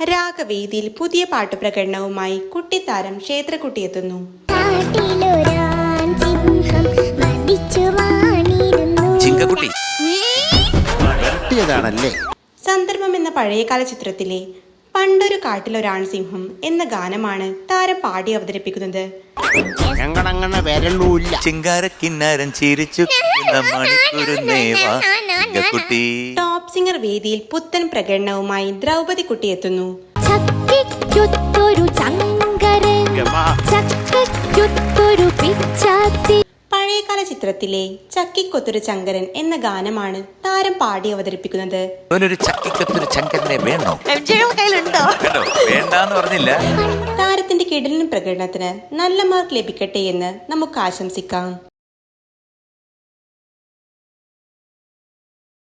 രാഗവേദിയിൽ പുതിയ പാട്ടുപ്രകടനവുമായി കുട്ടിത്താരം ക്ഷേത്രക്കുട്ടിയെത്തുന്നു എത്തുന്നു. സന്ദർഭം എന്ന പഴയകാല ചിത്രത്തിലെ പണ്ടൊരു കാട്ടിലൊരാൺ സിംഹം എന്ന ഗാനമാണ് താരം പാടി അവതരിപ്പിക്കുന്നത്. ഞങ്ങളങ്ങനെ വരണ്ടൂല്ല ചിങ്കാരക്കിന്നാരൻ ചിരിച്ചു മണിക്കൂറുന്നേവാ ചിങ്കക്കുട്ടി ടോപ്പ് സിംഗർ വേദിയിൽ പുത്തൻ പ്രകടനവുമായി ദ്രൗപദി കുട്ടി എത്തുന്നു ചക്കയ്ക്കൊത്തൊരു പിച്ചാത്തി. പഴയകാല ചിത്രത്തിലെ ചക്കിക്കൊത്തൊരു ചങ്കരൻ എന്ന ഗാനമാണ് താരം പാടി അവതരിപ്പിക്കുന്നത്. അവനൊരു ചക്കിക്കത്തൊരു ചങ്കരനെ വേണോ? കയ്യിലുണ്ടോ? വേണ്ടാന്ന് പറഞ്ഞില്ല. താരത്തിന്റെ കിടലിന് പ്രകടനത്തിന് നല്ല മാർക്ക് ലഭിക്കട്ടെ എന്ന് നമുക്ക് ആശംസിക്കാം.